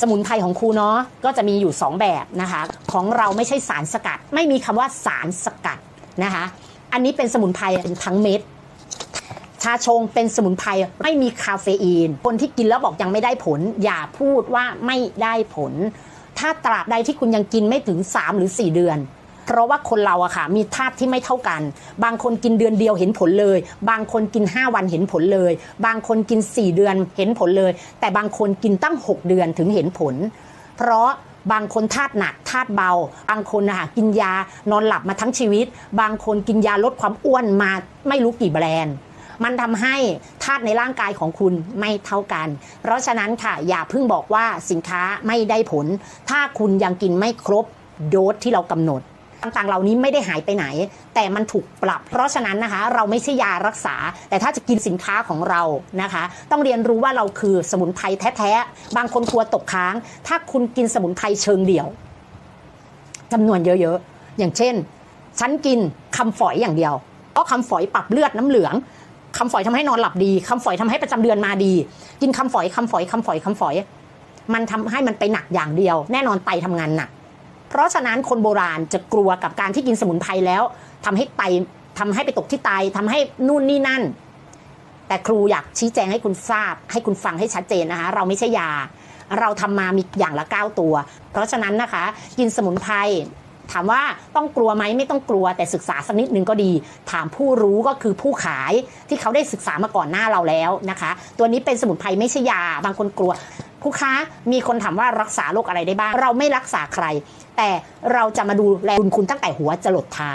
สมุนไพรของครูเนาะก็จะมีอยู่ 2 แบบนะคะ ของเราไม่ใช่สารสกัด ไม่มีคำว่าสารสกัดนะคะ อันนี้เป็นสมุนไพรทั้งเม็ดชาชงเป็นสมุนไพรไม่มีคาเฟอีน คนที่กินแล้วบอกยังไม่ได้ผล อย่าพูดว่าไม่ได้ผล ถ้าตราบใดที่คุณยังกินไม่ถึง 3 หรือ 4 เดือน เพราะว่าคนเราอะค่ะมีธาตุที่ไม่เท่ากัน บางคนกินเดือนเดียวเห็นผลเลย บางคนกิน 5 วันเห็นผลเลย บางคนกิน 4 เดือนเห็นผลเลย แต่บางคนกินตั้ง 6 เดือนถึงเห็นผล เพราะบางคนธาตุหนักธาตุเบา บางคนนะคะกินยานอนหลับมาทั้งชีวิต บางคนกินยาลดความอ้วนมาไม่รู้กี่แบรนด์ มันทำให้ธาตุในร่างกายของคุณไม่เท่ากัน เพราะฉะนั้นค่ะอย่าเพิ่งบอกว่าสินค้าไม่ได้ผล ถ้าคุณยังกินไม่ครบโดสที่เรากำหนด ต่างๆ เหล่านี้ไม่ได้หายไปไหน แต่มันถูกปรับ เพราะฉะนั้นนะคะ เราไม่ใช่ยารักษา แต่ถ้าจะกินสินค้าของเรานะคะ ต้องเรียนรู้ว่าเราคือสมุนไพรแท้ๆ บางคนกลัวตกค้าง ถ้าคุณกินสมุนไพรเชิงเดี่ยวจำนวนเยอะๆ อย่างเช่น ฉันกินคำฝอยอย่างเดียว เพราะคำฝอยปรับเลือดน้ำเหลืองคำฝอยทำให้นอนหลับดีคำฝอยทำให้ประจำเดือนมาดี กินคำฝอยคำฝอยคำฝอยคำฝอย มันทำให้มันไปหนักอย่างเดียว แน่นอนไตทำงานหนัก เพราะฉะนั้นคนโบราณจะกลัวกับการที่กินสมุนไพรแล้วทำให้ไตทำให้ไปตกที่ไตทำให้นู่นนี่นั่น แต่ครูอยากชี้แจงให้คุณทราบ ให้คุณฟังให้ชัดเจนนะคะ เราไม่ใช่ยา เราทำมามีอย่างละ 9 ตัว เพราะฉะนั้นนะคะ กินสมุนไพรถามว่าต้องกลัวไหมไม่ต้องกลัวแต่ศึกษาสักนิดนึงก็ดี ถามผู้รู้ก็คือผู้ขายที่เขาได้ศึกษามาก่อนหน้าเราแล้วนะคะ ตัวนี้เป็นสมุนไพรไม่ใช่ยาบางคนกลัว ผู้ค้ามีคนถามว่ารักษาโรคอะไรได้บ้าง เราไม่รักษาใคร แต่เราจะมาดูแลคุณคุณตั้งแต่หัวจรดเท้า